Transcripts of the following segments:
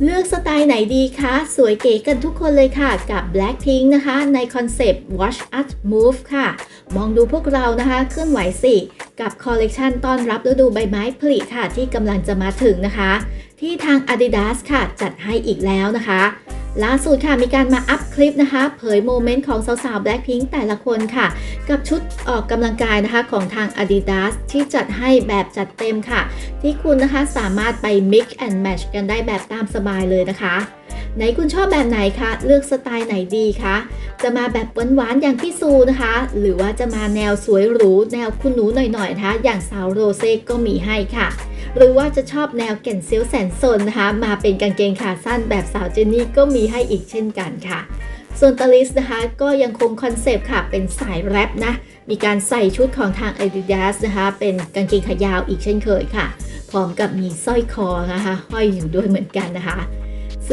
เลือกสไตล์ไหนดีคะ สวยเก๋กันทุกคนเลยค่ะ กับ Blackpink นะคะ ในคอนเซปต์ Watch Us Move ค่ะ มองดูพวกเรานะคะ เคลื่อนไหวสิ กับคอลเลกชันต้อนรับฤดูใบไม้ผลิค่ะ ที่กำลังจะมาถึงนะคะ ที่ทาง Adidas ค่ะ จัดให้อีกแล้วนะคะ ล่าสุดค่ะมีการมาอัพคลิปนะคะ เผยโมเมนต์ของสาวๆ Blackpink แต่ละคนค่ะ กับชุดออกกำลังกายนะคะของทาง Adidas ที่จัดให้แบบจัดเต็มค่ะ ที่คุณนะคะสามารถไป mix and match กันได้แบบตามสบายเลยนะคะ ไหนคุณชอบแบบไหนคะ เลือกสไตล์ไหนดีคะ จะมาแบบหวานๆอย่างพี่ซูนะคะ หรือว่าจะมาแนวสวยหรู แนวคุณหนูหน่อยๆนะคะ อย่างสาวโรเซ่ก็มีให้ค่ะ หรือว่าจะชอบแนวแก่นเซียวแสนสนนะคะ มาเป็นกางเกงขาสั้นแบบสาวเจนนี่ก็มีให้อีกเช่นกันค่ะส่วนตาลิสนะคะก็ยังคงคอนเซปต์ค่ะ เป็นสายแรปนะ มีการใส่ชุดของทาง Adidas นะคะ เป็นกางเกงขายาวอีกเช่นเคยค่ะ พร้อมกับมีสร้อยคอนะคะ ห้อยอยู่ด้วยเหมือนกันนะคะ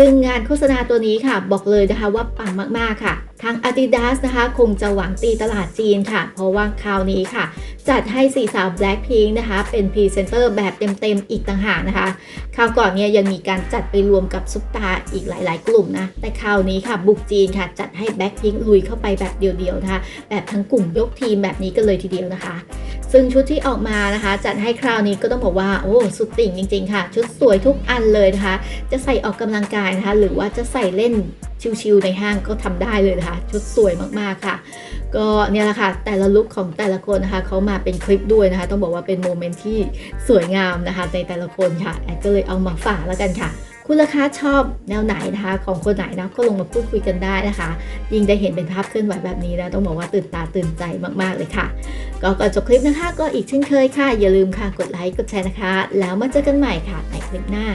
ซึ่งงานโฆษณาตัวนี้ค่ะ บอกเลยนะคะว่าปังมากๆค่ะ ทาง Adidas นะคะ คงจะหวังตีตลาดจีนค่ะ เพราะว่าคราวนี้ค่ะ จัดให้สี่สาว Blackpink นะคะ เป็นพรีเซนเตอร์แบบเต็มๆอีกต่างหากนะคะ คราวก่อนเนี่ยยังมีการจัดไปรวมกับซุปตาอีกหลายๆ กลุ่มนะ แต่คราวนี้ค่ะ บุกจีนค่ะ จัดให้ Blackpink ลุยเข้าไปแบบเดียวๆนะคะ แบบทั้งกลุ่มยกทีมแบบนี้กันเลยทีเดียวนะคะ ซึ่งชุดที่ออกมานะคะ จัดให้คราวนี้ก็ต้องบอกว่าโอ้สุดติ่งจริง ๆ ค่ะ ชุดสวยทุกอันเลยนะคะ จะใส่ออกกำลังกายนะคะ หรือว่าจะใส่เล่นชิวๆในห้างก็ทำได้เลยนะคะ ชุดสวยมากๆค่ะ ก็เนี่ยแหละค่ะแต่ละลุคของแต่ละคนนะคะเขามาเป็นคลิปด้วยนะคะ ต้องบอกว่าเป็นโมเมนต์ที่สวยงามนะคะในแต่ละคนค่ะแอดก็เลยเอามาฝากแล้วกันค่ะ คุณราคาชอบแนวไหนนะคะ ของคนไหนนะก็ลงมาพูดคุยกันได้นะคะ ยิ่งได้เห็นเป็นภาพเคลื่อนไหวแบบนี้นะต้องบอกว่าตื่นตาตื่นใจมากๆเลยค่ะ ก็ก่อนจบคลิปนะคะ ก็อีกเช่นเคยค่ะ อย่าลืมค่ะกดไลค์กดแชร์นะคะ แล้วมาเจอกันใหม่ค่ะในคลิปหน้า